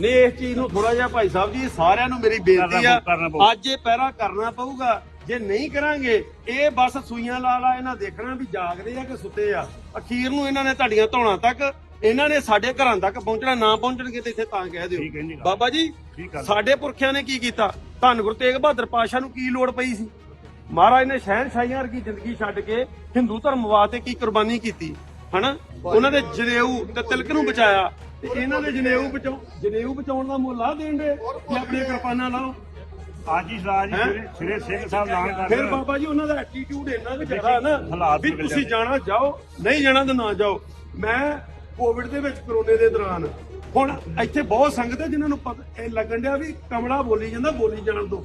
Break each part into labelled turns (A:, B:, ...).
A: ਨਹੀਂ ਇਸ ਚੀਜ਼ ਨੂੰ ਥੋੜਾ ਜਿਹਾ ਭਾਈ ਸਾਹਿਬ ਜੀ ਸਾਰਿਆਂ ਨੂੰ ਮੇਰੀ ਬੇਨਤੀ ਆ। ਅੱਜ ਇਹ ਪਹਿਰਾ ਕਰਨਾ ਪਊਗਾ। ਜੇ ਨਹੀਂ ਕਰਾਂਗੇ ਇਹ ਬਸ ਸੂਈਆਂ ਲਾ ਲਾ ਇਹਨਾਂ ਦੇਖਣਾ ਵੀ ਜਾਗਦੇ ਆ ਕਿ ਸੁੱਤੇ ਆ। ਅਖੀਰ ਨੂੰ ਇਹਨਾਂ ਨੇ ਤੁਹਾਡੀਆਂ ਧੌਣਾ ਤੱਕ ਇਹਨਾਂ ਨੇ ਸਾਡੇ ਘਰਾਂ ਤੱਕ ਪਹੁੰਚਣਾ ਨਾ ਪਹੁੰਚਣਗੇ ਤੇ ਇੱਥੇ ਤਾਂ ਕਹਿ ਦਿਓ। ਬਾਬਾ ਜੀ। ਸਾਡੇ ਪੁਰਖਿਆਂ ਨੇ ਕੀ ਕੀਤਾ? ਧੰਨ ਗੁਰੂ ਤੇਗ ਬਹਾਦਰ ਪਾਸ਼ਾ ਨੂੰ ਕੀ ਲੋੜ ਪਈ ਸੀ? ਮਹਾਰਾਜ ਨੇ ਸ਼ਹਿਨਸ਼ਾਹੀਆਂ ਵਰਗੀ ਜ਼ਿੰਦਗੀ ਛੱਡ ਕੇ ਹਿੰਦੂ ਧਰਮ ਵਾਸਤੇ ਕੀ ਕੁਰਬਾਨੀ ਕੀਤੀ? ਹਨਾ? ਉਹਨਾਂ ਦੇ ਜਨੇਊ ਤੇ ਤਿਲਕ ਨੂੰ ਬਚਾਇਆ। ਤੇ ਇਹਨਾਂ ਦੇ ਜਨੇਊ ਬਚਾਉ ਜਨੇਊ ਬਚਾਉਣ ਦਾ ਮੁੱਲ ਆ ਦੇਣ ਦੇ ਕਿ ਆਪਣੀਆਂ ਕਿਰਪਾਨਾਂ ਲਾਓ।
B: ਅੱਜ ਹੀ? ਸਰਾਜ ਸ੍ਰੀ ਸਿੰਘ ਸਾਹਿਬ ਐਲਾਨ ਕਰ
A: ਫਿਰ ਬਾਬਾ ਜੀ ਉਹਨਾਂ ਦਾ ਐਟੀਟਿਊਡ ਇੰਨਾ ਕੁ ਜ਼ਿਆਦਾ ਨਾ ਵੀ ਤੁਸੀਂ। ਜਾਣਾ ਜਾਓ ਨਹੀਂ ਜਾਣਾ ਤਾਂ ਨਾ ਜਾਓ। ਮੈਂ ਕੋਵਿਡ ਦੇ ਵਿੱਚ ਕਰੋਨੇ ਦੇ ਦੌਰਾਨ ਹੁਣ ਇੱਥੇ ਬਹੁਤ ਸੰਗਤ ਹੈ ਜਿਨ੍ਹਾਂ ਨੂੰ ਪਤਾ ਇਹ ਲੱਗਣ ਡਿਆ ਵੀ ਕਮਲਾ ਬੋਲੀ ਜਾਂਦਾ ਬੋਲੀ ਜਾਣ ਦੋ।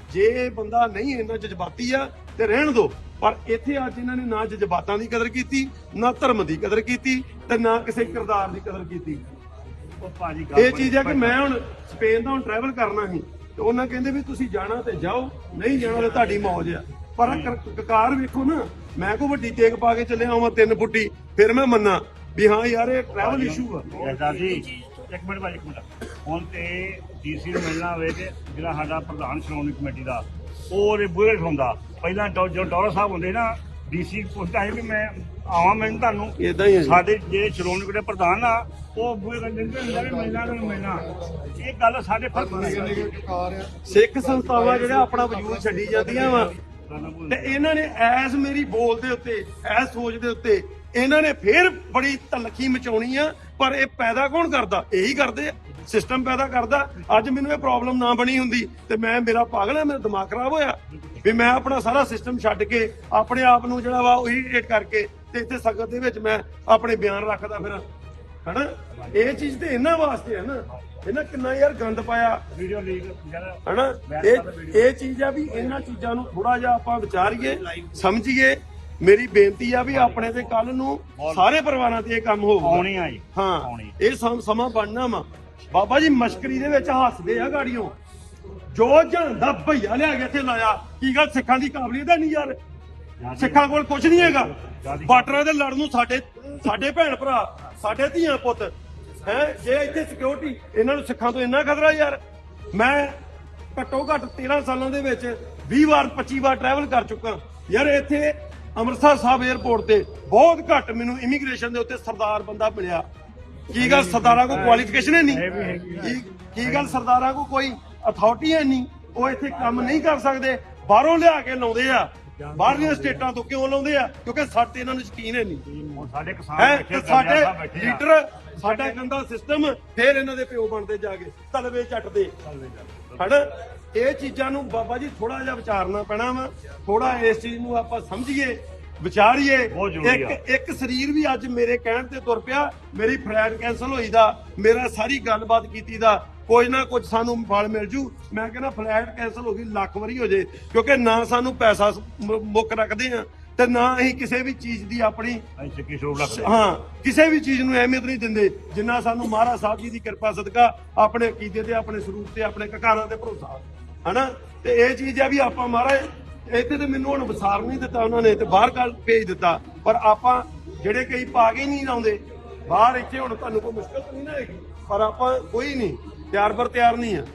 A: ਜੇ ਬੰਦਾ ਨਹੀਂ ਇੰਨਾ ਜਜ਼ਬਾਤੀ ਆ ਤੇ ਰਹਿਣ ਦਿਓ ਪਰ ਇੱਥੇ ਅੱਜ ਇਹਨਾਂ ਨੇ ਨਾ ਜਜ਼ਬਾਤਾਂ ਦੀ ਕਦਰ ਕੀਤੀ ਨਾ ਧਰਮ ਦੀ ਕਦਰ ਕੀਤੀ ਤੇ ਨਾ ਕਿਸੇ ਕਿਰਦਾਰ ਦੀ ਕਦਰ ਕੀਤੀ। ਇਹ ਚੀਜ਼ ਹੈ ਕਿ ਮੈਂ ਹੁਣ ਸਪੇਨ ਦਾ ਹੁਣ ਟਰੈਵਲ ਕਰਨਾ ਸੀ ਤੇ ਉਹਨਾਂ ਕਹਿੰਦੇ ਵੀ ਤੁਸੀਂ ਜਾਣਾ ਤੇ ਜਾਓ ਨਹੀਂ ਜਾਣਾ ਤੇ ਤੁਹਾਡੀ ਮੌਜ ਆ। ਪਰ ਕਕਾਰ ਵੇਖੋ ਨਾ ਮੈਂ ਕੋ ਵੱਡੀ ਤੇਗ ਪਾ ਕੇ ਚੱਲਿਆ ਹਾਂ ਤਿੰਨ ਫੁੱਟੀ ਫਿਰ ਮੈਂ ਮੰਨਾਂ ਵੀ ਹਾਂ ਯਾਰ ਇਹ ਟਰੈਵਲ ਇਸ਼ੂ ਆ।
B: ਜੀ ਇੱਕ ਮਿੰਟ ਭਾਜੀ ਇੱਕ ਮਿੰਟ। ਹੁਣ ਤੇ ਡੀਸੀ ਨੂੰ ਮਿਲਣਾ ਹੋਵੇ ਤੇ ਜਿਹੜਾ ਸਾਡਾ ਪ੍ਰਧਾਨ ਸ਼੍ਰੋਮਣੀ ਕਮੇਟੀ ਦਾ ਉਹ ਉਹਦੇ ਬੂਹੇ ਖਲੋਂਦਾ। ਪਹਿਲਾਂ ਡੋ- ਜੋ ਡੋਰਾ ਸਾਹਿਬ ਹੁੰਦੇ ਨਾ ਡੀਸੀ ਪੁੱਛਦਾ ਸੀ ਵੀ ਮੈਂ ਆਵਾਂ ਮੈਂ ਤੁਹਾਨੂੰ
A: ਇਦਾਂ ਹੀ ਹੈ ਜੀ।
B: ਸਾਡੇ ਜਿਹੜੇ ਸ਼੍ਰੋਮਣੀ ਕਮੇਟੀ ਦੇ ਪ੍ਰਧਾਨ ਆ ਉਹ ਬੂਹੇ ਕੰਦੇ ਹੁੰਦਾ ਵੀ ਮਿਲਣਾ ਨੂੰ ਮਿਲਣਾ। ਇਹ ਗੱਲ ਸਾਡੇ ਫ਼ਰਕ ਨਹੀਂ
A: ਸਿੱਖ ਸੰਸਥਾਵਾਂ ਜਿਹੜਾ ਆਪਣਾ ਵਜੂਦ ਛੱਡੀ ਜਾਂਦੀਆਂ ਵਾ ਤੇ ਇਹਨਾਂ ਨੇ ਐਸ ਮੇਰੀ ਬੋਲ ਦੇ ਉੱਤੇ ਐਸ ਸੋਚ ਦੇ ਉੱਤੇ ਇਹਨਾਂ ਨੇ ਫੇਰ ਬੜੀ ਤਲਖੀ ਮਚਾਉਣੀ ਆ ਪਰ ਇਹ ਪੈਦਾ ਕੌਣ ਕਰਦਾ? ਇਹੀ ਕਰਦੇ ਆ। ਸਿਸਟਮ ਪੈਦਾ ਕਰਦਾ ਅੱਜ ਮੈਨੂੰ ਇਹ ਪ੍ਰੋਬਲਮ ਨਾ ਬਣੀ ਹੁੰਦੀ ਤੇ ਮੈਂ ਮੇਰਾ ਪਾਗਲ ਹੈ ਮੇਰਾ ਦਿਮਾਗ ਖਰਾਬ ਹੋਇਆ। ਵੀ ਮੈਂ ਆਪਣਾ ਸਾਰਾ ਸਿਸਟਮ ਛੱਡ ਕੇ ਆਪਣੇ ਆਪ ਨੂੰ ਜਿਹੜਾ ਵਾ ਉਹ ਇਰੀਟੇਟ ਕਰਕੇ ਤੇ ਇੱਥੇ ਸੰਗਤ ਦੇ ਵਿੱਚ ਮੈਂ ਆਪਣੇ ਬਿਆਨ ਰੱਖਦਾ ਫਿਰ। ਹਨਾ? ਇਹ ਚੀਜ਼ ਤੇ ਇਹਨਾਂ ਵਾਸਤੇ ਹੈ ਨਾ। ਇਹਨਾਂ ਕਿੰਨਾ ਯਾਰ ਗੰਦ ਪਾਇਆ।
B: ਵੀਡੀਓ ਲੀਕ
A: ਹਨਾ? ਇਹ ਇਹ ਚੀਜ਼ ਆ ਵੀ ਇਹਨਾਂ ਚੀਜ਼ਾਂ ਨੂੰ ਥੋੜਾ ਜਿਹਾ ਆਪਾਂ ਵਿਚਾਰੀਏ ਸਮਝੀਏ। ਮੇਰੀ ਬੇਨਤੀ ਆ ਵੀ ਆਪਣੇ ਤੇ ਕੱਲ ਨੂੰ ਸਾਰੇ ਪਰਿਵਾਰਾਂ ਤੇ ਇਹ ਕੰਮ ਹੋਊਗਾ।
B: ਆ ਜੀ।
A: ਹਾਂ। ਇਹ ਸਮ- ਸਮਾਂ ਬਣਨਾ ਵਾ। ਬਾਬਾ ਜੀ ਮਸ਼ਕਰੀ ਦੇ ਵਿੱਚ ਹੱਸਦੇ ਆ ਗਾੜੀਆਂ ਜੋ ਜਾਂਦਾ ਭਈਆ ਲਿਆ ਕੇ ਇੱਥੇ ਲਾਇਆ ਕੀ ਗੱਲ ਸਿੱਖਾਂ ਦੀ ਕਾਬਲੀਅਤ ਹੈ ਨਹੀਂ ਯਾਰ? ਸਿੱਖਾਂ ਕੋਲ ਕੁਝ ਨਹੀਂ ਹੈਗਾ। ਬਾਰਡਰਾਂ ਦੇ ਲੜਨ ਨੂੰ ਸਾਡੇ ਸਾਡੇ ਭੈਣ ਭਰਾ ਸਾਡੇ ਧੀਆਂ ਪੁੱਤ ਹੈ ਜੇ ਇੱਥੇ ਸਿਕਿਉਰਿਟੀ ਇਹਨਾਂ ਨੂੰ ਸਿੱਖਾਂ ਤੋਂ ਇੰਨਾ ਖਤਰਾ ਯਾਰ? ਮੈਂ ਘੱਟੋ ਘੱਟ 13 ਸਾਲਾਂ ਦੇ ਵਿੱਚ 20 ਵਾਰ 25 ਵਾਰ ਟਰੈਵਲ ਕਰ ਚੁੱਕਾ। ਯਾਰ ਇੱਥੇ ਅੰਮ੍ਰਿਤਸਰ ਸਾਹਿਬ 에ਅਰਪੋਰਟ ਤੇ ਬਹੁਤ ਘੱਟ ਮੈਨੂੰ ਇਮੀਗ੍ਰੇਸ਼ਨ ਦੇ ਉੱਤੇ ਸਰਦਾਰ ਬੰਦਾ ਮਿਲਿਆ। ਕੀ ਗੱਲ ਸਰਦਾਰਾਂ ਕੋ ਕੁਆਲੀਫਿਕੇਸ਼ਨ ਹੈ ਨਹੀਂ? ਕੀ ਕੀ ਗੱਲ ਸਰਦਾਰਾਂ ਕੋ ਕੋਈ ਅਥਾਰਟੀ ਹੈ ਨਹੀਂ? ਉਹ ਇੱਥੇ ਕੰਮ ਨਹੀਂ ਕਰ ਸਕਦੇ। ਬਾਹਰੋਂ ਲਿਆ ਕੇ ਲਾਉਂਦੇ ਆ। ਬਾਹਰਲੀਆਂ ਸਟੇਟਾਂ ਤੋਂ ਕਿਉਂ ਲਾਉਂਦੇ ਆ? ਕਿਉਂਕਿ ਸਾਡੇ ਇਹਨਾਂ ਨੂੰ ਯਕੀਨ ਹੈ ਨਹੀਂ।
B: ਹੁਣ ਸਾਡੇ ਕਿਸਾਨ ਬੈਠੇ
A: ਸਾਡੇ। ਲੀਡਰ ਸਾਡਾ ਗੰਦਾ ਸਿਸਟਮ ਫੇਰ ਇਹਨਾਂ ਦੇ ਪਿਓ ਬਣਦੇ ਜਾ ਕੇ। ਤਲਵੇ ਚੱਟਦੇ। ਹਨਾ? ਇਹ ਚੀਜ਼ਾਂ ਨੂੰ ਬਾਬਾ ਜੀ ਥੋੜਾ ਜਿਹਾ ਵਿਚਾਰਨਾ ਪੈਣਾ ਵਾ। ਥੋੜਾ ਇਸ ਚੀਜ਼ ਨੂੰ ਆਪਾਂ ਸਮਝੀਏ। ਵਿਚਾਰੀਏ।
B: ਬਹੁਤ ਜ਼ਰੂਰੀ
A: ਇੱਕ ਇੱਕ ਸਰੀਰ ਵੀ ਅੱਜ ਮੇਰੇ ਕਹਿਣ ਤੇ ਤੁਰ ਪਿਆ ਮੇਰੀ ਫਲਾਈਟ ਕੈਨਸਲ ਹੋਈ ਦਾ ਮੇਰਾ ਸਾਰੀ ਗੱਲਬਾਤ ਕੀਤੀ ਦਾ ਕੁਝ ਨਾ ਕੁਝ ਸਾਨੂੰ ਫਲ ਮਿਲ ਜੂ। ਮੈਂ ਕਹਿੰਦਾ ਫਲਾਈਟ ਕੈਨਸਲ ਹੋ ਗਈ ਲੱਖ ਵਾਰੀ ਹੋ ਜੇ ਕਿਉਂਕਿ ਨਾ ਸਾਨੂੰ ਪੈਸਾ ਮੁੱਕ ਰੱਖਦੇ ਆ ਤੇ ਨਾ ਅਸੀਂ ਕਿਸੇ ਵੀ ਚੀਜ਼ ਦੀ ਆਪਣੀ ਹਾਂ ਕਿਸੇ ਵੀ ਚੀਜ਼ ਨੂੰ ਅਹਿਮੀਅਤ ਨਹੀਂ ਦਿੰਦੇ ਜਿੰਨਾ ਸਾਨੂੰ ਮਹਾਰਾਜ ਸਾਹਿਬ ਜੀ ਦੀ ਕਿਰਪਾ ਸਦਕਾ ਆਪਣੇ ਅਕੀਦੇ ਤੇ ਆਪਣੇ ਸਰੂਪ ਤੇ ਆਪਣੇ ਕਕਾਰਾਂ ਤੇ ਭਰੋਸਾ। ਹਨਾ? ਤੇ ਇਹ ਚੀਜ਼ ਆ ਵੀ ਆਪਾਂ ਮਹਾਰਾਜ ਇੱਥੇ ਤੇ ਮੈਨੂੰ ਹੁਣ ਵਿਸਾਰ ਨਹੀਂ ਦਿੱਤਾ ਉਹਨਾਂ ਨੇ ਤੇ ਬਾਹਰ ਕੱਲ ਭੇਜ ਦਿੱਤਾ। ਪਰ ਆਪਾਂ ਜਿਹੜੇ ਕਈ ਪਾ ਕੇ ਨਹੀਂ ਲਾਉਂਦੇ, ਬਾਹਰ ਇੱਥੇ ਹੁਣ ਤੁਹਾਨੂੰ ਕੋਈ ਮੁਸ਼ਕਲ ਨਹੀਂ ਨਾ ਹੈਗੀ, ਪਰ ਆਪਾਂ ਕੋਈ ਨਹੀਂ, ਤਿਆਰ ਬਰ ਤਿਆਰ ਨਹੀਂ ਆ।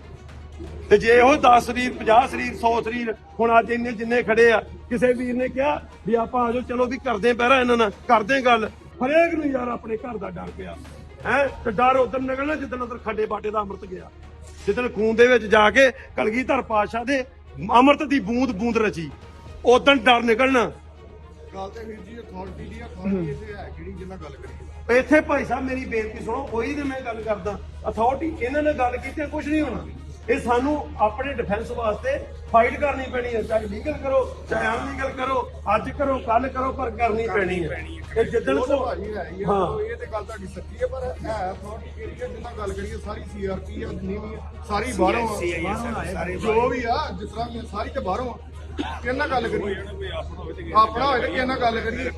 A: ਤੇ ਜੇ ਉਹ 10 ਸਰੀਰ 50 ਸਰੀਰ 100 ਸਰੀਰ ਹੁਣ ਅੱਜ ਇੰਨੇ ਜਿੰਨੇ ਖੜੇ ਆ, ਕਿਸੇ ਵੀਰ ਨੇ ਕਿਹਾ ਵੀ ਆਪਾਂ ਆਜੋ ਚਲੋ ਵੀ ਕਰਦੇ ਪਹਿਰਾ ਇਹਨਾਂ ਨਾਲ, ਕਰਦੇ ਗੱਲ। ਹਰੇਕ ਨੂੰ ਯਾਰ ਆਪਣੇ ਘਰ ਦਾ ਡਰ ਪਿਆ। ਹੈ, ਤੇ ਡਰ ਉਦੋਂ ਨਿਕਲਣਾ ਜਿੱਦਣ ਉਧਰ ਖੱਡੇ ਬਾਟੇ ਦਾ ਅੰਮ੍ਰਿਤ ਗਿਆ। ਜਿੱਦਣ ਖੂਨ ਦੇ ਵਿੱਚ ਜਾ ਕੇ ਕਲਗੀਧਰ ਪਾਤਸ਼ਾਹ ਦੇ ਅੰਮ੍ਰਿਤ ਦੀ ਬੂੰਦ ਬੂੰਦ ਰਚੀ। ਉਦੋਂ ਡਰ ਨਿਕਲਣਾ।
C: ਗੱਲ ਤੇ ਵੀਰ ਜੀ ਅਥਾਰਟੀ ਦੀ ਅਥਾਰਟੀ ਇੱਥੇ ਹੈ ਕਿਹੜੀ ਜਿੰਨਾ ਗੱਲ ਕਰੀਏ?
A: ਇੱਥੇ ਭਾਈ ਸਾਹਿਬ ਮੇਰੀ ਬੇਨਤੀ ਸੁਣੋ ਕੋਈ ਤੇ ਮੈਂ ਗੱਲ ਕਰਦਾ। ਅਥਾਰਟੀ ਇਹਨਾਂ ਨੇ ਗੱਲ ਕੀਤੀ ਕੁਝ ਨਹੀਂ ਹੋਣਾ। ਇਹ ਸਾਨੂੰ ਆਪਣੇ ਡਿਫੈਂਸ ਵਾਸਤੇ ਫਾਈਟ ਕਰਨੀ ਪੈਣੀ ਹੈ। ਚਾਹੇ ਲੀਗਲ ਕਰੋ ਚਾਹੇ ਅਨਲੀਗਲ ਕਰੋ ਅੱਜ ਕਰੋ ਕੱਲ ਕਰੋ ਪਰ ਕਰਨੀ ਪੈਣੀ ਹੈ। ਇਹ ਜਿੱਦਣ
C: ਤਾਂ ਹੈ। ਇਹ ਤੇ ਗੱਲ ਤੁਹਾਡੀ ਸੱਚੀ ਹੈ ਪਰ ਹੈ ਅਥਾਰਟੀ ਹੈ ਜਿੰਨਾ ਗੱਲ ਕਰੀਏ ਸਾਰੀ ਸੀਆਰਪੀ ਆ ਜਿੰਨੀ ਵੀ ਸਾਰੀ ਬਾਹਰੋਂ ਆ। ਜੋ ਵੀ ਆ ਜਿਸ ਤਰ੍ਹਾਂ ਸਾਰੀ ਤੇ ਬਾਹਰੋਂ ਆ। ਕਿੰਨਾ ਗੱਲ ਕਰੀਏ। ਆਪਣਾ ਹੋਵੇ ਤੇ ਕਿੰਨਾ ਗੱਲ ਕਰੀਏ।